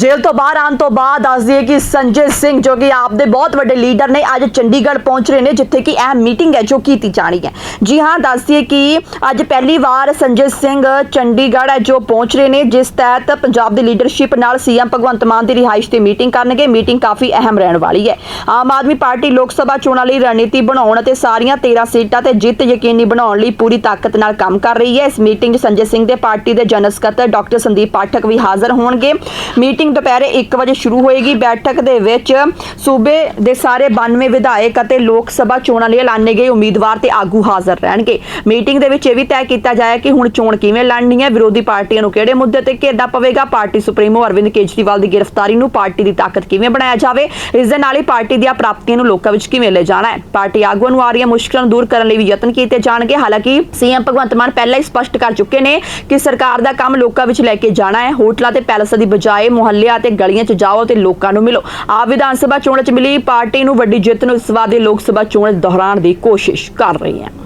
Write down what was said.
ਜੇਲ੍ਹ ਤੋਂ ਬਾਹਰ ਆਉਣ ਤੋਂ ਬਾਅਦ ਦੱਸ ਦਈਏ ਕਿ ਸੰਜੇ ਸਿੰਘ ਜੋ ਕਿ ਆਪ ਦੇ ਬਹੁਤ ਵੱਡੇ ਲੀਡਰ ਨੇ ਅੱਜ ਚੰਡੀਗੜ੍ਹ ਪਹੁੰਚ ਰਹੇ ਨੇ, ਜਿੱਥੇ ਕਿ ਅਹਿਮ ਮੀਟਿੰਗ ਹੈ ਜੋ ਕੀਤੀ ਜਾਣੀ ਹੈ। ਜੀ ਹਾਂ, ਦੱਸ ਦਈਏ ਕਿ ਅੱਜ ਪਹਿਲੀ ਵਾਰ ਸੰਜੇ ਸਿੰਘ ਚੰਡੀਗੜ੍ਹ ਹੈ ਜੋ ਪਹੁੰਚ ਰਹੇ ਨੇ, ਜਿਸ ਤਹਿਤ ਪੰਜਾਬ ਦੀ ਲੀਡਰਸ਼ਿਪ ਨਾਲ ਸੀਐਮ ਭਗਵੰਤ ਮਾਨ ਦੀ ਰਿਹਾਇਸ਼ ਤੇ ਮੀਟਿੰਗ ਕਰਨਗੇ। ਮੀਟਿੰਗ ਕਾਫੀ ਅਹਿਮ ਰਹਿਣ ਵਾਲੀ ਹੈ। ਆਮ ਆਦਮੀ ਪਾਰਟੀ ਲੋਕ ਸਭਾ ਚੋਣਾਂ ਲਈ ਰਣਨੀਤੀ ਬਣਾਉਣ ਅਤੇ ਸਾਰੀਆਂ 13 ਸੀਟਾਂ ਤੇ ਜਿੱਤ ਯਕੀਨੀ ਬਣਾਉਣ ਲਈ ਪੂਰੀ ਤਾਕਤ ਨਾਲ ਕੰਮ ਕਰ ਰਹੀ ਹੈ। ਇਸ ਮੀਟਿੰਗ 'ਚ ਸੰਜੇ ਸਿੰਘ ਦੇ ਪਾਰਟੀ ਦੇ ਜਨਰਲ ਸਕੱਤਰ ਡਾਕਟਰ ਸੰਦੀਪ ਪਾਠਕ ਵੀ ਹਾਜ਼ਰ ਹੋਣਗੇ। ਮੀਟਿੰਗ ਦੁਪਹਿਰੇ 1 ਵਜੇ ਸ਼ੁਰੂ ਹੋਏਗੀ ਬੈਠਕ ਦੇ ਵਿੱਚ। ਸੂਬੇ ਦੇ ਸਾਰੇ 92 ਵਿਧਾਇਕ ਅਤੇ ਲੋਕ ਸਭਾ ਚੋਣਾਂ ਲਈ ਐਲਾਨੇ ਗਏ ਉਮੀਦਵਾਰ ਤੇ ਆਗੂ ਹਾਜ਼ਰ ਰਹਿਣਗੇ। ਮੀਟਿੰਗ ਦੇ ਵਿੱਚ ਇਹ ਵੀ ਤੈਅ ਕੀਤਾ ਜਾਇਆ ਕਿ ਹੁਣ ਚੋਣ ਕਿਵੇਂ ਲੜਨੀ ਹੈ ਵਿਰੋਧੀ ਪਾਰਟੀਆਂ ਨੂੰ ਕਿਹੜੇ ਮੁੱਦੇ ਤੇ ਘੇਰਨਾ ਪਵੇਗਾ? ਪਾਰਟੀ ਸੁਪਰੀਮੋ ਅਰਵਿੰਦ ਕੇਜਰੀਵਾਲ ਦੀ ਗ੍ਰਿਫਤਾਰੀ ਨੂੰ ਪਾਰਟੀ ਦੀ ਤਾਕਤ ਕਿਵੇਂ ਬਣਾਇਆ ਜਾਵੇ? ਇਸ ਦੇ ਨਾਲ ਹੀ ਪਾਰਟੀ ਦੀਆਂ ਪ੍ਰਾਪਤੀਆਂ ਨੂੰ ਲੋਕਾਂ ਵਿੱਚ ਕਿਵੇਂ ਲੈ ਜਾਣਾ ਹੈ? ਪਾਰਟੀ ਆਗੂਆਂ ਨੂੰ ਆ ਰਹੀਆਂ ਮੁਸ਼ਕਲਾਂ ਨੂੰ ਦੂਰ ਕਰਨ ਲਈ ਵੀ ਯਤਨ ਕੀਤੇ ਜਾਣਗੇ। ਹਾਲਾਂਕਿ ਸੀਐਮ ਭਗਵੰਤ ਮਾਨ ਪਹਿਲਾਂ ਹੀ ਸਪਸ਼ਟ ਕਰ ਚੁੱਕੇ ਨੇ ਕਿ ਸਰਕਾਰ ਦਾ ਕੰਮ ਲੋਕਾਂ ਵਿੱਚ ਲੈ ਕੇ ਜਾਣਾ ਹੈ। ਹੋਟਲਾਂ ਤੇ ਪੈਲਸਾਂ ਦੀ ਬਜਾਏ ਮੁਹੱਲਿਆਂ ਤੇ ਗਲੀਆਂ 'ਚ ਜਾਓ ਤੇ ਲੋਕਾਂ ਨੂੰ ਮਿਲੋ। ਆਪ ਵਿਧਾਨ ਸਭਾ ਚੋਣਾਂ 'ਚ ਮਿਲੀ ਪਾਰਟੀ ਨੂੰ ਵੱਡੀ ਜਿੱਤ ਨੂੰ ਇਸ ਵਾਰ ਦੇ ਲੋਕ ਸਭਾ ਚੋਣ ਦੁਹਰਾਉਣ ਦੀ ਕੋਸ਼ਿਸ਼ ਕਰ ਰਹੀ ਹੈ